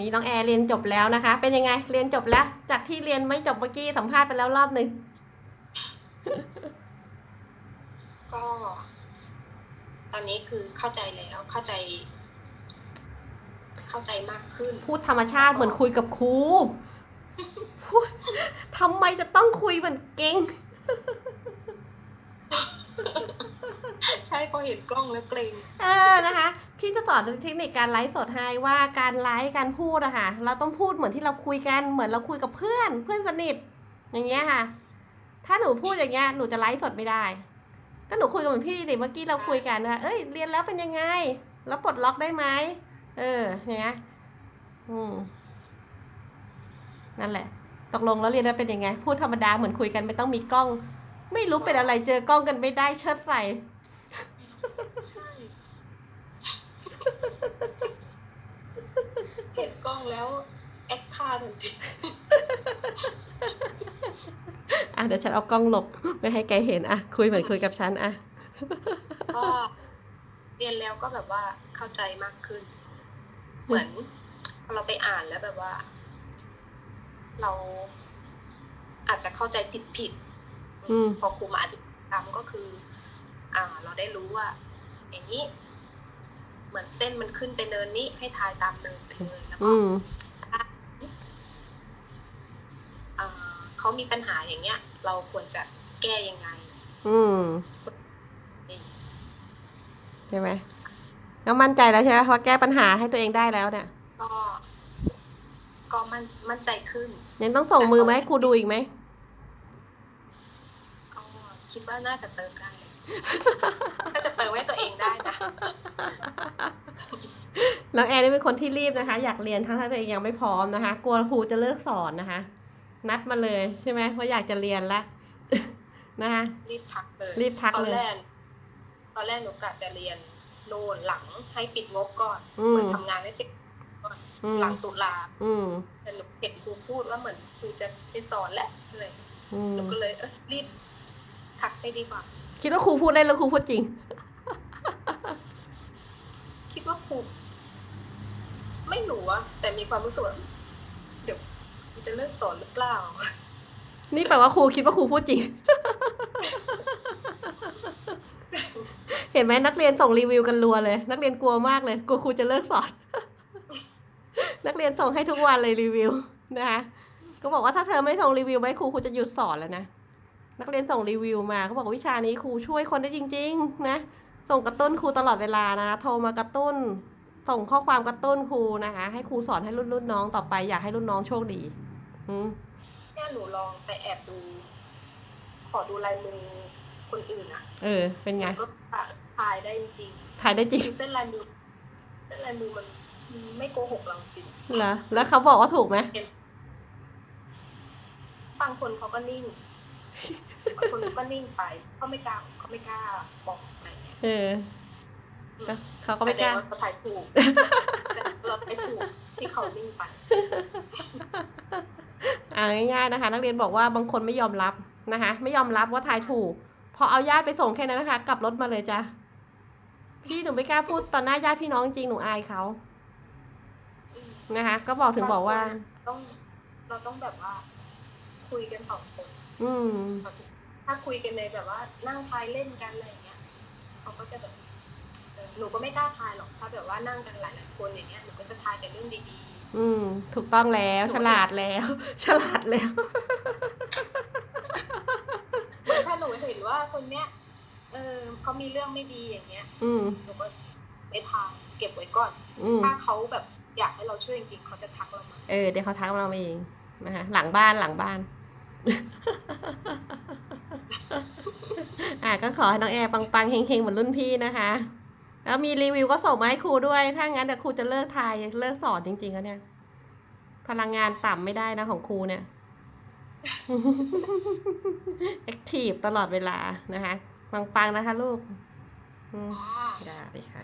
นี่น้องแอร์เรียนจบแล้วนะคะ เป็นยังไง เรียนจบแล้ว จากที่เรียนไม่จบเมื่อกี้สัมภาษณ์ไปแล้วรอบหนึ่งก็ ตอนนี้คือเข้าใจแล้วเข้าใจ เข้าใจมากขึ้น พูดธรรมชาติเหมือนคุยกับครูพูดทำไมจะต้องคุยเหมือนเก่ง ใช่พอเห็นกล้องแล้วเกรง เออนะคะ พี่จะสอนเทคนิคการไลฟ์สดให้ว่าการไลฟ์การพูดอะค่ะ เราต้องพูดเหมือนที่เราคุยกันเหมือนเราคุยกับเพื่อน เพื่อนสนิท อย่างเงี้ยค่ะ ถ้าหนูพูดอย่างเงี้ยหนูจะไลฟ์สดไม่ได้ ก็หนูคุยกับเหมือนพี่ดิเมื่อกี้เราคุยกันว่าเอ้ยเรียนแล้วเป็นยังไง แล้วปลดล็อกได้ไหมเอออย่างเงี้ยอืมนั่นแหละ ตกลงแล้วเรียนแล้วเป็นยังไง พูดธรรมดาเหมือนคุยกันไม่ต้องมีกล้อง ไม่รู้เป็นอะไรเจอกล้องกันไม่ได้เชิดใส่ ใช่เห็นกล้องแล้ว แอคท่าทันทีอะเดี๋ยวฉันเอากล้องหลบ ไม่ให้แกเห็นอะ คุยเหมือนคุยกับฉันอะก็เรียนแล้วก็แบบว่าเข้าใจมากขึ้น เหมือนพอเราไปอ่านแล้วแบบว่า เราอาจจะเข้าใจผิดผิดๆอืมพอครูมาอธิบายตามก็คือ อ่า เราได้รู้ว่า อย่างนี้ เหมือนเส้นมันขึ้นไปเนินนี้ ให้ทายตามเนินไปเลยแล้วก็อืมอ่าเขามีปัญหาอย่างเงี้ย เราควรจะแก้ยังไง อืมใช่ไหมก็มั่นใจแล้วใช่ไหมว่าแก้ปัญหาให้ตัวเองได้แล้วเนี่ย ก็ก็มั่นมั่นใจขึ้น ยังต้องส่งมือมาให้ครูดูอีกไหมก็คิดว่าน่าจะเติมได้เลย น่าจะเติมให้ตัวเองได้นะ น้องแอนนี่เป็นคนที่รีบนะคะ อยากเรียนทั้งที่ตัวเองยังไม่พร้อมนะคะ กลัวครูจะเลิกสอนนะคะ นัดมาเลยใช่ไหมว่าอยากจะเรียนละนะคะรีบทักเลยรีบทักตอนเลยแรกตอนแรกหนูกะจะเรียนโน่นหลังให้ปิดงบก่อนอืมเหมือนทำงานให้เสร็จก่อนอืมหลังตุลาอืมแต่หนูเห็นครูพูดว่าเหมือนครูจะไปสอนแล้วเลยอืมหนูก็เลยเออรีบทักไปดีกว่า คิดว่าครูพูดเล่นแล้วครูพูดจริง คิดว่าครู ไม่รู้อะแต่มีความรู้สึกว่าเดี๋ยวจะเลิกสอนหรือเปล่า นี่แปลว่าครูคิดว่าครูพูดจริง เห็นไหมนักเรียนส่งรีวิวกันรัวเลย นักเรียนกลัวมากเลยกลัวครูจะเลิกสอน นักเรียนส่งให้ทุกวันเลยรีวิวนะคะก็บอกว่าถ้าเธอไม่ส่งรีวิวไว้ครูครูจะหยุดสอนแล้วนะนักเรียนส่งรีวิวมาเขาบอกวิชานี้ครูช่วยคนได้จริง ๆ นะส่งกระตุ้นครูตลอดเวลานะโทรมากระตุ้น ส่งข้อความกระตุ้นครูนะคะ ให้ครูสอนให้รุ่นรุ่นน้องต่อไปอยากให้รุ่นน้องโชคดีอืมเนี่ยหนูลองไปแอบดู ขอดูลายมือคนอื่นอะเออ เป็นไงก็ถ่ายได้จริงถ่ายได้จริงๆเส้นลายมือเส้นลายมือมันไม่โกหกเราจริงเหรอแล้วเขาบอกว่าถูกไหมบางคนเขาก็นิ่งบางคนก็นิ่งไปเขาไม่กล้าเขาไม่กล้าบอกอะไรเงี้ยเออก็ เขาก็ไม่กล้าแสดงว่าเขาถ่ายถูกแต่เราถ่ายถูกที่เขานิ่งไปอ่าง่ายๆนะคะ นักเรียนบอกว่าบางคนไม่ยอมรับนะคะ ไม่ยอมรับว่าทายถูก พอเอาญาติไปส่งแค่นั้นนะคะ กลับรถมาเลยจ้ะพี่หนูไม่กล้าพูดต่อหน้าญาติพี่น้องจริงหนูอายเขานะคะ ก็บอกถึงบอกว่าต้องเราต้องแบบว่า คุยกันสองคนอืมถ้าคุยกันในแบบว่านั่งทายเล่นกันอะไรอย่างเงี้ยเขาก็จะแบบเออ หนูก็ไม่กล้าทายหรอกถ้าแบบว่านั่งกันหลายๆคนอย่างเงี้ยหนูก็จะทายแต่เรื่องดีอืม ถูกต้องแล้วฉลาดแล้ว ฉลาดแล้วๆเหมือนถ้าหนูเห็นว่าคนเนี้ยเออเขามีเรื่องไม่ดีอย่างเงี้ย อืมหนูก็ไม่ทายเก็บไว้ก่อนอืมถ้าเขาแบบอยากให้เราช่วยจริงๆเขาจะทักเรามาเออเดี๋ยวเขาทักเรามาเองนะคะหลังบ้านหลังบ้านอะก็ขอให้น้องแอร์ปังๆเฮงๆเหมือนรุ่นพี่นะคะ แล้วมีรีวิวก็ส่งมาให้ครูด้วย ถ้างั้นเดี๋ยวครูจะเลิกทายเลิกสอนจริงๆแล้วเนี่ย พลังงานต่ำไม่ได้นะของครูเนี่ยแอคทีฟตลอดเวลานะคะปังๆนะคะลูก อืมอ่าได้เลยค่ะ